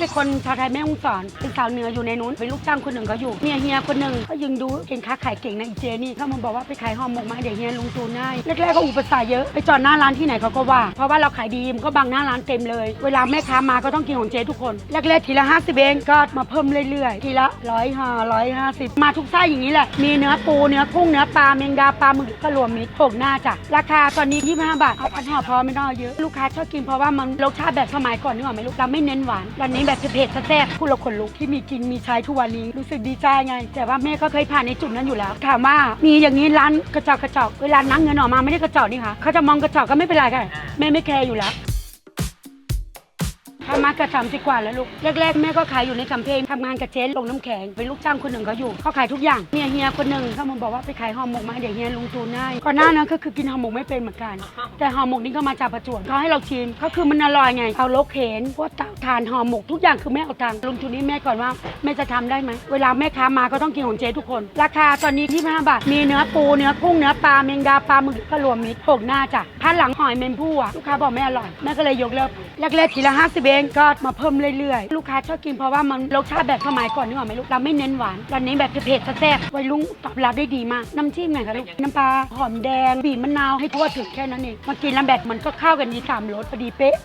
เป็นคนชาวไทยแม่ฮ่องสอนเป็นสาวเหนืออยู่ในนู้นเป็นลูกจ้างคนหนึ่งเขาอยู่เนี่ยเฮียคนหนึ่งก็ยังดูเก่งค้าขายเก่งนะอีเจนี่เขามาบอกว่าไปขายห่อหมกมาเดี๋ยวเฮียลงทุนให้แรกๆก็อุปสรรคเยอะไปจอดหน้าร้านที่ไหนเขาก็ว่า เพราะว่าเราขายดีมันก็บังหน้าร้านเต็มเลย เวลาแม่ค้ามาก็ต้องกินของเจทุกคนแรกๆทีละ50เองก็มาเพิ่มเรื่อยๆทีละร้อยห้าร้อยห้าสิบมาทุกไส้อย่างนี้แหละมีเนื้อปูเนื้อกุ้งเนื้อปลาเมงดาปลาหมึกก็รวมมิตรหกหน้าจ้ะราคาตอนนี้25บาทเอาพันห่อพอไม่ต้องเอาเยอะลูกค้าชอบกินเพราะว่ามันรสชาติแบบสมัยก่อนนึกออกไหมลูกเราไม่เน้นหวานวันนี้แบบเผ็ดๆแซ่บๆพูดและขนลุกที่มีกินมีใช้ทุกวันนี้รู้สึกดีใจไง แต่ว่าแม่ก็เคยผ่านในจุดนั้นอยู่แล้วถามว่ามีอย่างนี้ร้านกระจอกกระจอกเวลานังเงินออกมาไม่ได้กระจอกนี่ค่ะเขาจะมองกระจอกก็ไม่เป็นไรค่ะแม่ไม่แคร์อยู่แล้ว ทำมาเกับสามสิบกว่าแล้วลูกแรกๆแม่ก็ขายอยู่ในสำเพ็งทำงานกับเจ๊ลงน้ำแข็งเป็นลูกจ้างคนหนึ่งเขาอยู่เขาขายทุกอย่างเนี่ยเฮียคนหนึ่งเขามาบอกว่าไปขายห่อหมกมาเดี๋ยวเฮียลุงทุนให้ก่อนหน้านั้นก็คือกินห่อหมกไม่เป็นเหมือนกัน แต่ห่อหมกนี่ก็มาจากประจวบเขาให้เราชิมก็คือมันอร่อยไงเอาโลกเข็นพวกเตาทานห่อหมกทุกอย่างคือแม่เอาตังค์ลงทุนนี้แม่ก่อนว่าแม่จะทำได้ไหมเวลาแม่ค้ามาก็ต้องกินของเจ๊ทุกคน ราคาตอนนี้25บาทมีเนื้อปูเนื้อกุ้งเนื้อปลาเมงดาปลาหมึกก็รวมมิตรหกหน้าจ้ะพันหลังหอยเมนผู้อะลูกค้าบอกไม่อร่อยแม่ก็เลยยกเลิกแรกๆทีละ50เองก็มาเพิ่มเรื่อยๆ ลูกค้าชอบกินเพราะว่ามันรสชาติแบบสมัยก่อนนึกออกไหมลูกเราไม่เน้นหวานตอนนี้แบบเผ็ดๆแซ่บๆวัยรุ่นตอบรับได้ดีมาก น้ำจิ้มไงคะลูกน้ำปลาหอมแดงบีบมะนาวให้ทั่วถึงแค่นั้นเองมากินแล้วแบบมันก็เข้ากันดีสามรสพอดีเป๊ะ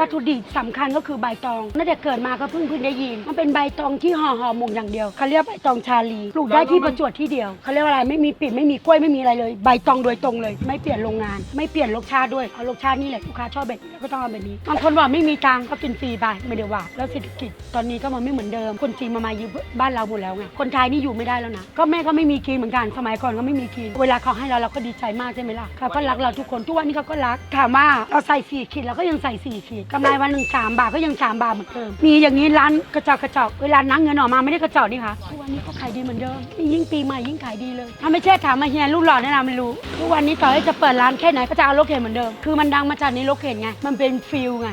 วัตถุดิบสำคัญก็คือใบตองน่าจะเกิดมาก็เพิ่งเพิ่งได้ยิน มันเป็นใบตองที่ห่อห่อหมกอย่างเดียวเขาเรียกใบตองชาลีปลูกได้ที่ประจวบที่เดียวเขาเรียกว่าอะไรไม่มีปิดไม่มีกล้วยไม่มีอะไรเลย ใบตองโดยตรงเลย ไม่เปลี่ยนโรงงาน ไม่เปลี่ยนรสชาติด้วยเอารสชาตินี่แหละลูกค้าชอบแบบนี้ก็ต้องเอาแบบนี้บางคนบอกไม่มีตังค์ก็กินฟรีไปไม่ได้ว่า แล้วเศรษฐกิจตอนนี้ก็มันไม่เหมือนเดิม คนจีนมามาอยู่บ้านเราหมดแล้วไงคนไทยนี่อยู่ไม่ได้แล้วนะก็แม่ก็ไม่มีกินเหมือนกันสมัยก่อนก็ไม่มีกินเวลาเขาให้เราเราก็ดีใจมากใช่ไหมล่ะเขาก็รักเราทุกคนทุกวันนี้เขาก็รักถามว่าเราใส่สี่ขีดเราก็ยังใส่สี่ขีดกำไรวันหนึ่งสามบาทก็ยังสามบาทเหมือนเดิม มีอย่างนี้ร้านกระจอกกระจอกเวลานังเงินออกมาไม่ได้กระจอกนี่ค่ะทุกวันนี้ก็ขายดีเหมือนเดิม ยิ่งปีใหม่ยิ่งขายดีเลย ถ้าไม่ใช่ถามมาเฮียลูกหล่อแนะนำไม่รู้ ทุกวันนี้ต่อให้จะเปิดร้านแค่ไหนก็จะเอารถเข็นเหมือนเดิม คือมันดังมาจากในรถเข็นไง มันเป็นฟิลไง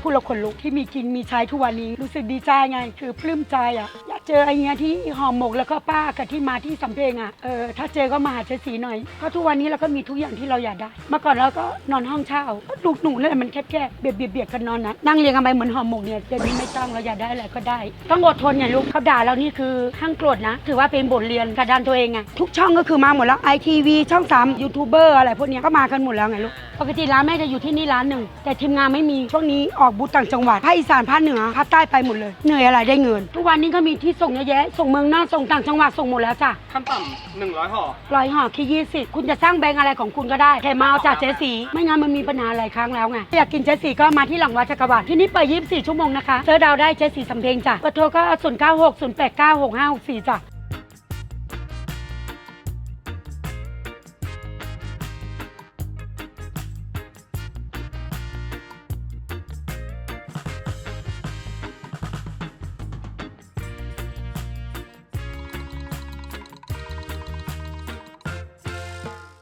พูดแล้วขนลุกที่มีกินมีใช้ทุกวันนี้รู้สึกดีใจไง คือปลื้มใจอะอย เจอไอเงี้ยที่ห่อหมกแล้วก็ป้ากับที่มาที่สำเพ็งอะเออถ้าเจอก็มาหาเชสีหน่อยเพราะทุกวันนี้เราก็มีทุกอย่างที่เราอยากได้ เมื่อก่อนเราก็นอนห้องเช่าลูกหนูนั่นแหละมันแคบๆเบียดเบียดเบียดกันนอนนะนั่งเรียงกันไปเหมือนห่อหมกเนี่ยเดี๋ยวนี้ไม่ต้องเราอยากได้อะไรก็ได้ ต้องอดทนไงลูกเขาด่าเรานี่คือห้างโกรธนะ ถือว่าเป็นบทเรียนกระดานตัวเองไงทุกช่องก็คือมาหมดแล้วไอทีวีช่องสามยูทูบเบอร์อะไรพวกเนี้ยก็มากันหมดแล้วไงลูกปกติร้านแม่จะอยู่ที่นี่ร้านหนึ่งแต่ทีมงานไม่มีช่วงนี้ออกบูธต่างจังหวัดภาคอีสานภาคเหนือภาคใต้ไปหมดเลยเหนื่อยอะไรได้เงิน ทุกวันนี้ก็มีที่ส่งเยอะแยะ ส่งเมืองนอก ส่งต่างจังหวัด ส่งหมดแล้วจ้ะขั้นต่ำหนึ่งร้อยห่อ ร้อยห่อแค่ยี่สิบคุณจะสร้างแบงก์อะไรของคุณก็ได้แต่มาเอาจากเจ๊สี ไม่งั้นมันมีปัญหาหลายครั้งแล้วไง อยากกินเจ๊สีก็มาที่หลังวัดจักรวรรดิที่นี่เปิด24 ชั่วโมงนะคะเจอดาวได้เจ๊สีสำเพ็งจ้ะเบอร์โทรก็ 0 9 6 0 8 9 6 5 6 4จ้ะ